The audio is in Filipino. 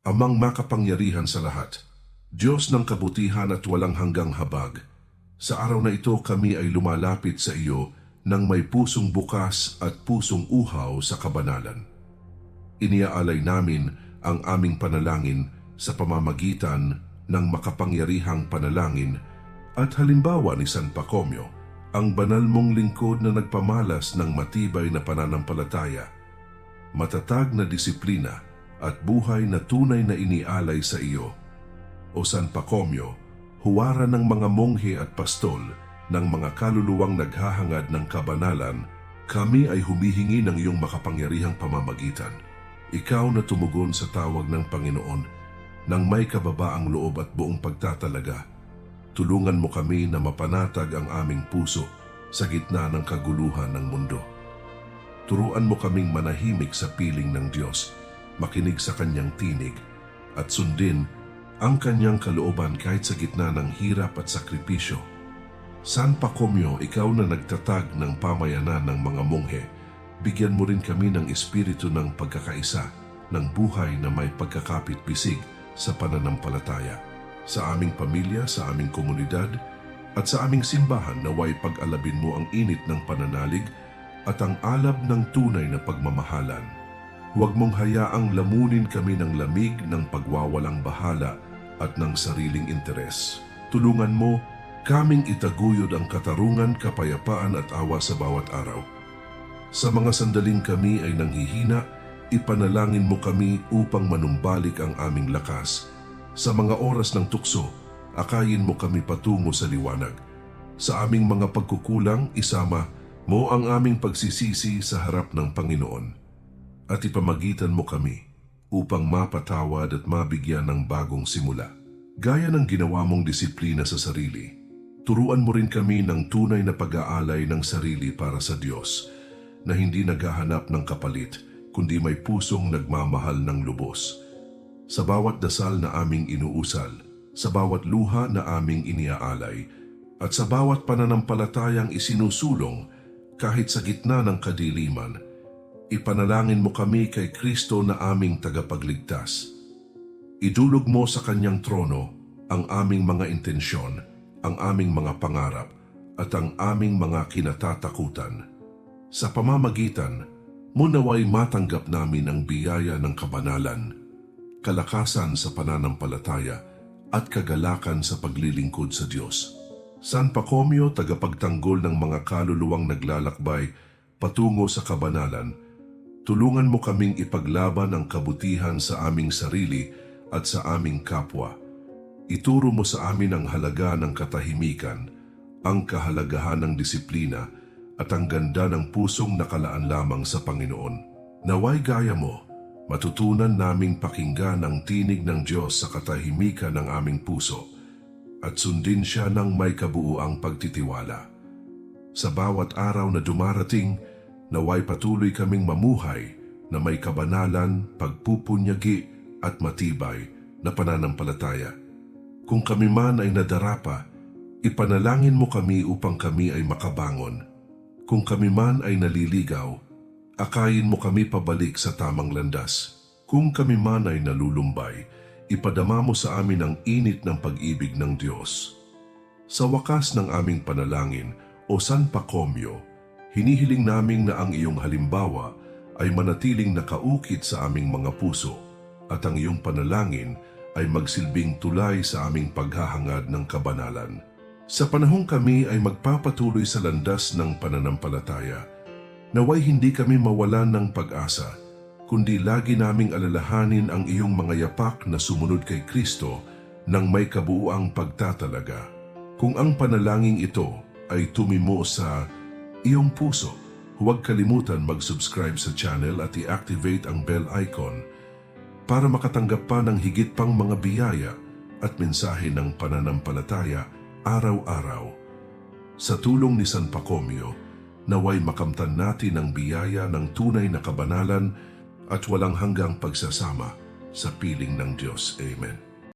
Amang makapangyarihan sa lahat, Diyos ng kabutihan at walang hanggang habag, sa araw na ito kami ay lumalapit sa iyo ng may pusong bukas at pusong uhaw sa kabanalan. Iniaalay namin ang aming panalangin sa pamamagitan ng makapangyarihang panalangin at halimbawa ni San Pacomio, ang banal mong lingkod na nagpamalas ng matibay na pananampalataya, matatag na disiplina at buhay na tunay na inialay sa iyo. O San Pacomio, huwara ng mga monghe at pastol ng mga kaluluwang naghahangad ng kabanalan, kami ay humihingi ng iyong makapangyarihang pamamagitan. Ikaw na tumugon sa tawag ng Panginoon ng may kababaang loob at buong pagtatalaga. Tulungan mo kami na mapanatag ang aming puso sa gitna ng kaguluhan ng mundo. Turuan mo kaming manahimik sa piling ng Diyos, makinig sa Kanyang tinig, at sundin ang Kanyang kalooban kahit sa gitna ng hirap at sakripisyo. San Pacomio, ikaw na nagtatag ng pamayanan ng mga monghe, bigyan mo rin kami ng espiritu ng pagkakaisa, ng buhay na may pagkakapit-bisig sa pananampalataya. Sa aming pamilya, sa aming komunidad, at sa aming simbahan naway pag-alabin mo ang init ng pananalig at ang alab ng tunay na pagmamahalan. Huwag mong hayaang lamunin kami ng lamig ng pagwawalang bahala at ng sariling interes. Tulungan mo kaming itaguyod ang katarungan, kapayapaan at awa sa bawat araw. Sa mga sandaling kami ay nanghihina, ipanalangin mo kami upang manumbalik ang aming lakas. Sa mga oras ng tukso, akayin mo kami patungo sa liwanag. Sa aming mga pagkukulang, isama mo ang aming pagsisisi sa harap ng Panginoon. At ipamagitan mo kami upang mapatawad at mabigyan ng bagong simula. Gaya ng ginawa mong disiplina sa sarili, turuan mo rin kami ng tunay na pag-aalay ng sarili para sa Diyos na hindi naghahanap ng kapalit kundi may pusong nagmamahal ng lubos. Sa bawat dasal na aming inuusal, sa bawat luha na aming iniaalay, at sa bawat pananampalatayang isinusulong kahit sa gitna ng kadiliman, ipanalangin mo kami kay Kristo na aming tagapagligtas. Idulog mo sa kanyang trono ang aming mga intensyon, ang aming mga pangarap, at ang aming mga kinatatakutan. Sa pamamagitan, munaway matanggap namin ang biyaya ng kabanalan, kalakasan sa pananampalataya, at kagalakan sa paglilingkod sa Diyos. San Pacomio, tagapagtanggol ng mga kaluluwang naglalakbay patungo sa kabanalan, tulungan mo kaming ipaglaban ang kabutihan sa aming sarili at sa aming kapwa. Ituro mo sa amin ang halaga ng katahimikan, ang kahalagahan ng disiplina, at ang ganda ng pusong nakalaan lamang sa Panginoon. Naway gaya mo, matutunan naming pakinggan ang tinig ng Diyos sa katahimikan ng aming puso at sundin siya ng may kabuuang pagtitiwala. Sa bawat araw na dumarating, naway patuloy kaming mamuhay na may kabanalan, pagpupunyagi at matibay na pananampalataya. Kung kami man ay nadarapa, ipanalangin mo kami upang kami ay makabangon. Kung kami man ay naliligaw, akayin mo kami pabalik sa tamang landas. Kung kami man ay nalulumbay, ipadama mo sa amin ang init ng pag-ibig ng Diyos. Sa wakas ng aming panalangin, o San Pacomio, hinihiling naming na ang iyong halimbawa ay manatiling nakaukit sa aming mga puso at ang iyong panalangin ay magsilbing tulay sa aming paghahangad ng kabanalan. Sa panahong kami ay magpapatuloy sa landas ng pananampalataya, naway hindi kami mawalan ng pag-asa, kundi lagi naming alalahanin ang iyong mga yapak na sumunod kay Kristo ng may kabuuang pagtatalaga. Kung ang panalangin ito ay tumimo sa iyong puso, huwag kalimutan mag-subscribe sa channel at i-activate ang bell icon para makatanggap pa ng higit pang mga biyaya at mensahe ng pananampalataya araw-araw. Sa tulong ni San Pacomio, naway makamtan natin ang biyaya ng tunay na kabanalan at walang hanggang pagsasama sa piling ng Diyos. Amen.